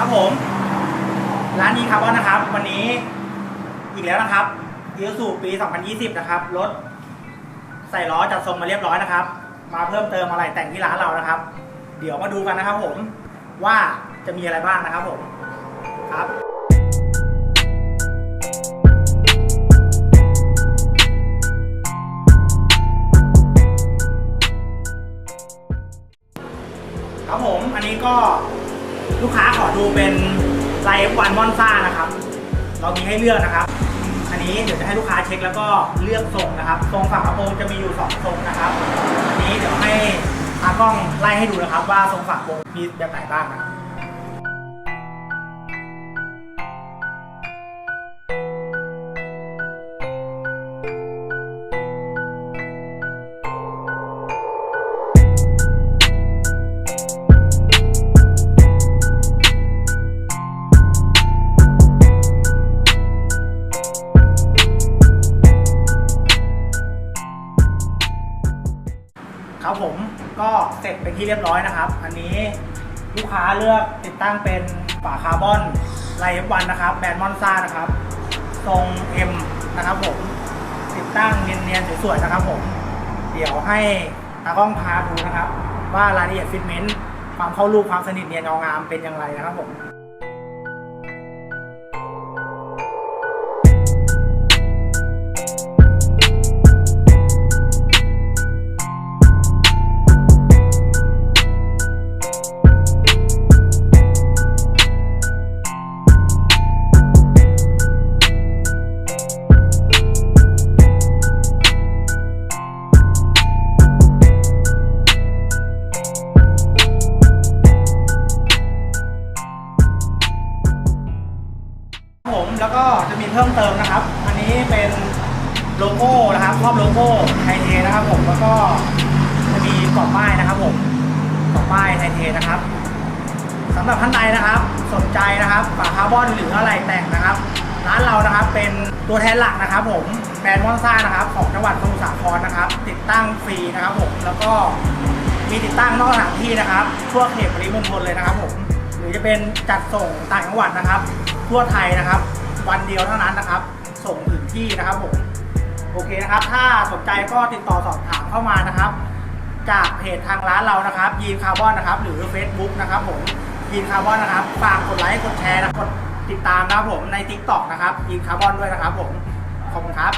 ครับผมร้านนี้คาร์บอนนะครับ วันนี้อีกแล้วนะครับอีซูปี 2020 นะครับรถใส่ล้อจัดทรงมาเรียบร้อยนะครับ มาเพิ่มเติมอะไรแต่งที่ร้านเรานะครับ เดี๋ยวมาดูกันนะครับผมว่าจะมีอะไรบ้างนะครับผมครับครับผมอันนี้ก็ ลูกค้าขอดูเป็นไลฟ์วันมอนซ่านะครับ เรามีให้เลือกนะครับ อันนี้เดี๋ยวจะให้ลูกค้าเช็คแล้วก็เลือกทรงนะครับ ทรงฝั่งกระโปรงจะมีอยู่สองทรงนะครับ อันนี้เดี๋ยวให้ตากล้องไล่ให้ดูนะครับ ว่าทรงฝั่งกระโปรงมีแบบไหนบ้างนะครับ ครับผมก็เสร็จเป็นที่เรียบร้อยนะครับ อันนี้ลูกค้าเลือกติดตั้งเป็นฝาคาร์บอนไลฟ์วันนะครับ แบรนด์มอนซ่านะครับ ทรง M นะครับผมติดตั้งเนียนๆสวยๆนะครับผมเดี๋ยวให้ตากล้องพาดูนะครับ ว่ารายละเอียดฟิตเมนต์ความเข้ารูปความสนิทเนียนเงางามเป็นอย่างไรนะครับผม เพิ่มเติมนะครับ อันนี้เป็นโลโก้นะครับครอบโลโก้ไทเทนะครับผมแล้วก็จะมีกรอบป้ายนะครับผมกรอบป้ายไทเทนะครับสำหรับท่านใดนะครับ สนใจนะครับฝาคาร์บอนหรืออะไรแต่งนะครับ ร้านเรานะครับเป็นตัวแทนหลักนะครับ ผมแบรนด์มอนซ่านะครับ ของจังหวัดสมุทรสาครนะครับ ติดตั้งฟรีนะครับผมแล้วก็มีติดตั้งนอกสถานที่นะครับ ทั่วเขตปริมณฑลเลยนะครับผมหรือจะเป็นจัดส่งต่างจังหวัดนะครับ ทั่วไทยนะครับ วันเดียวเท่านั้นนะครับ ส่งถึงที่นะครับผมโอเคนะครับ ถ้าสนใจก็ติดต่อสอบถามเข้ามานะครับ จากเพจทางร้านเรานะครับยีนคาร์บอนนะครับ หรือ Facebook นะครับผมยีนคาร์บอนนะครับฝากกดไลค์กดแชร์นะกดติดตามนะครับผมใน t ิ k t o k นะครับยีนคาร์บอนด้วยนะครับผมขอบคุณครับ